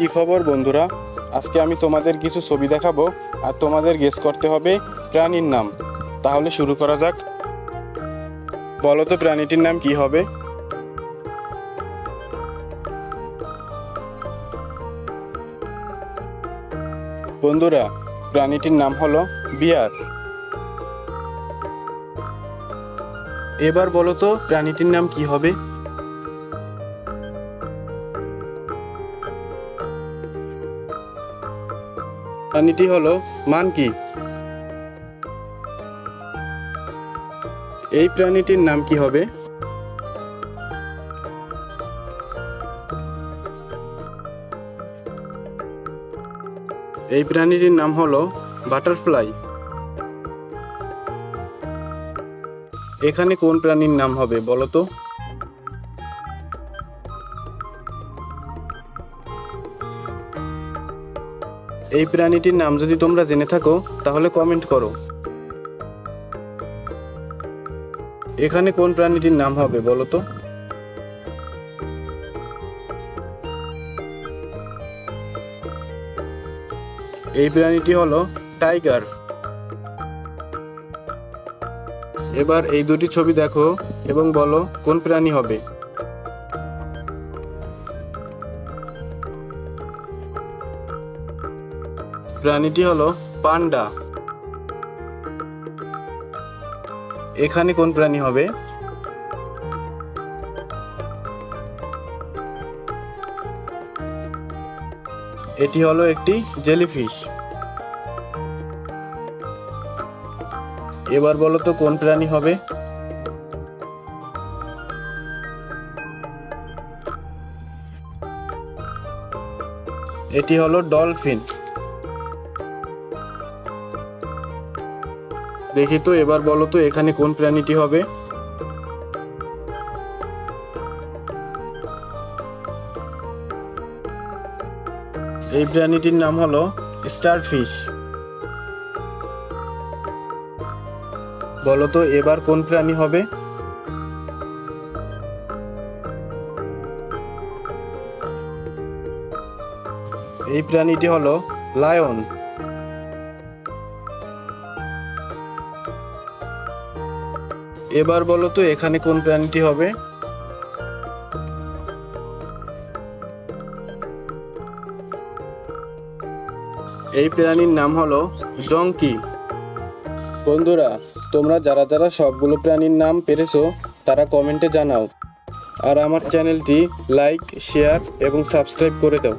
কি খবর, বন্ধুরা? আজকে আমি তোমাদের কিছু ছবি দেখাবো আর তোমাদের গেস করতে হবে প্রাণীর নাম। তাহলে শুরু করা যাক। বলো তো প্রাণীটির নাম কি হবে? বন্ধুরা, প্রাণীটির নাম হলো বিয়ার। এবার বলো তো প্রাণীটির নাম কি হবে? প্রাণীটি হলো মানকি এই প্রাণীটির নাম কি হবে? এই প্রাণীটির নাম হলো বাটারফ্লাই। এখানে কোন প্রাণীর নাম হবে বলো তো এই প্রাণীটির নাম যদি তোমরা জেনে থাকো, তাহলে কমেন্ট করো। এখানে কোন প্রাণীটির নাম হবে বলো তো? এই প্রাণীটি হলো টাইগার এবার এই দুটি ছবি দেখো এবং বলো কোন প্রাণী হবে। প্রাণীটি হলো পান্ডা। এখানে কোন প্রাণী হবে? এটি হলো একটি জেলিফিশ। এবার বলো তো কোন প্রাণী হবে? এটি হলো ডলফিন। দেখি তো, এবার বলো তো এখানে কোন প্রাণীটি হবে? এই প্রাণীটির নাম হলো স্টারফিশ। বলো তো, এবার কোন প্রাণী হবে? এই প্রাণীটি হলো লায়ন। এবার বলো তো, এখানে কোন প্রাণীটি হবে? এই প্রাণীর নাম হলো ডঙ্কি বন্ধুরা, তোমরা যারা যারা সবগুলো প্রাণীর নাম পেরেছ, তারা কমেন্টে জানাও। আর আমার চ্যানেলটি লাইক, শেয়ার এবং সাবস্ক্রাইব করে দাও।